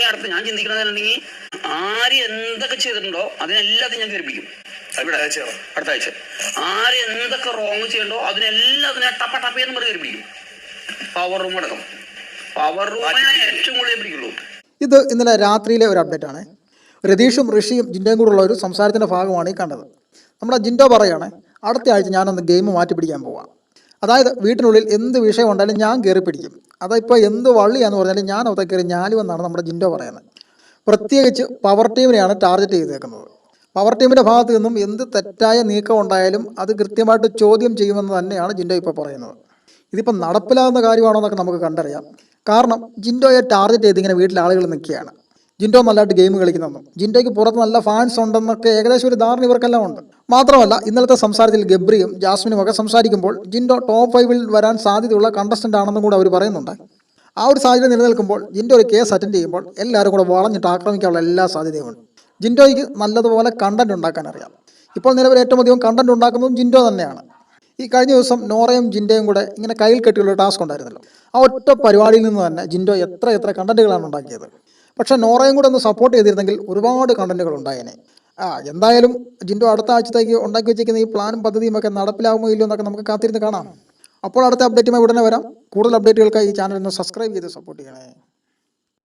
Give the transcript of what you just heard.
ഞാൻ അർത്ഥം ഞാൻ ചിന്തിക്കണമെന്നുണ്ടെങ്കിൽ ആര് എന്തൊക്കെ ചെയ്തിട്ടുണ്ടോ അതിനെല്ലാത്തിനും ഞാൻ ധരിപ്പിക്കും. ഇവിടെ അടുത്ത ആഴ്ച. ആര് എന്തൊക്കെ റോങ് ചെയ്യണ്ടോ അതിനെല്ലാം അതിനെ ടപ്പ ടപ്പ എന്ന് പറഞ്ഞ് ധരിപ്പിക്കും. പവർ റൂം അടക്കം. പവർ റൂമേ ഏറ്റവും കൂടുതൽ പിടിക്കുള്ളൂ ഇത് ഇന്നലെ രാത്രിയിലെ ഒരു അപ്ഡേറ്റ് ആണ്. രതീഷും ഋഷിയും ജിൻഡയും കൂടെ ഉള്ള ഒരു സംസാരത്തിന്റെ ഭാഗമാണ് ഈ കണ്ടത്. നമ്മുടെ ജിൻഡോ പറയുകയാണ് അടുത്ത ആഴ്ച ഞാനൊന്ന് ഗെയിം മാറ്റി പിടിക്കാൻ പോവാം. അതായത് വീട്ടിനുള്ളിൽ എന്ത് വിഷയം ഉണ്ടായാലും ഞാൻ കയറി പിടിക്കും അതിപ്പോൾ എന്ത് വള്ളിയാന്ന് പറഞ്ഞാലും ഞാൻ അവിടെ കയറി ഞാലുമെന്നാണ് നമ്മുടെ ജിൻഡോ പറയുന്നത്. പ്രത്യേകിച്ച് പവർ ടീമിനെയാണ് ടാർഗറ്റ് ചെയ്തേക്കുന്നത്. പവർ ടീമിന്റെ ഭാഗത്ത് നിന്നും എന്ത് തെറ്റായ നീക്കം ഉണ്ടായാലും അത് കൃത്യമായിട്ട് ചോദ്യം ചെയ്യുമെന്ന് തന്നെയാണ് ജിൻഡോ ഇപ്പോൾ പറയുന്നത്. ഇതിപ്പോൾ നടപ്പിലാകുന്ന കാര്യമാണോ എന്നൊക്കെ നമുക്ക് കണ്ടറിയാം. കാരണം ജിൻഡോയെ ടാർഗറ്റ് ചെയ്ത് ഇങ്ങനെ വീട്ടിലെ ആളുകൾ നിൽക്കുകയാണ്. ജിൻഡോ നല്ലതായിട്ട് ഗെയിം കളിക്കുന്നതെന്നും ജിൻഡോയ്ക്ക് പുറത്ത് നല്ല ഫാൻസ് ഉണ്ടെന്നൊക്കെ ഏകദേശം ഒരു ധാരണ ഇവർക്കെല്ലാം ഉണ്ട്. മാത്രമല്ല ഇന്നലത്തെ സംസാരത്തിൽ ഗബ്രിയും ജാസ്മിനും ഒക്കെ സംസാരിക്കുമ്പോൾ ജിൻഡോ ടോപ്പ് ഫൈവിൽ വരാൻ സാധ്യതയുള്ള കണ്ടസ്റ്റന്റ് ആണെന്നും കൂടെ അവർ പറയുന്നുണ്ട്. ആ ഒരു സാഹചര്യം നിലനിൽക്കുമ്പോൾ ജിൻഡോ ഒരു കേസ് അറ്റൻഡ് ചെയ്യുമ്പോൾ എല്ലാവരും കൂടെ വളഞ്ഞിട്ട് ആക്രമിക്കാനുള്ള എല്ലാ സാധ്യതയുമുണ്ട് ജിൻഡോയ്ക്ക് നല്ലതുപോലെ കണ്ടന്റ് ഉണ്ടാക്കാൻ അറിയാം. ഇപ്പോൾ നിലവിൽ ഏറ്റവും അധികം കണ്ടന്റ് ഉണ്ടാക്കുന്നതും ജിൻഡോ തന്നെയാണ്. ഈ കഴിഞ്ഞ ദിവസം നോറയും ജിൻഡോയും കൂടെ ഇങ്ങനെ കയ്യിൽ കെട്ടിയുള്ള ടാസ്ക് ഉണ്ടായിരുന്നല്ലോ. ആ ഒറ്റ പരിപാടിയിൽ നിന്ന് തന്നെ ജിൻഡോ എത്ര എത്ര കണ്ടന്റുകളാണ് ഉണ്ടാക്കിയത്. പക്ഷേ നോറയും കൂടെ ഒന്ന് സപ്പോർട്ട് ചെയ്തിരുന്നെങ്കിൽ ഒരുപാട് കണ്ടന്റുകൾ ഉണ്ടായേനെ. ആ എന്തായാലും ജിൻഡോ അടുത്ത ആഴ്ചത്തേക്ക് ഉണ്ടാക്കി വെച്ചിരിക്കുന്ന ഈ പ്ലാനും പദ്ധതിയും ഒക്കെ നടപ്പിലാകുമോ ഇല്ലയോ എന്നൊക്കെ നമുക്ക് കാത്തിരുന്ന് കാണാം. അപ്പോൾ അടുത്ത അപ്ഡേറ്റുമായി ഉടനെ വരാം. കൂടുതൽ അപ്ഡേറ്റുകൾക്കായി ഈ ചാനൽ ഒന്ന് സബ്സ്ക്രൈബ് ചെയ്ത് സപ്പോർട്ട് ചെയ്യണേ.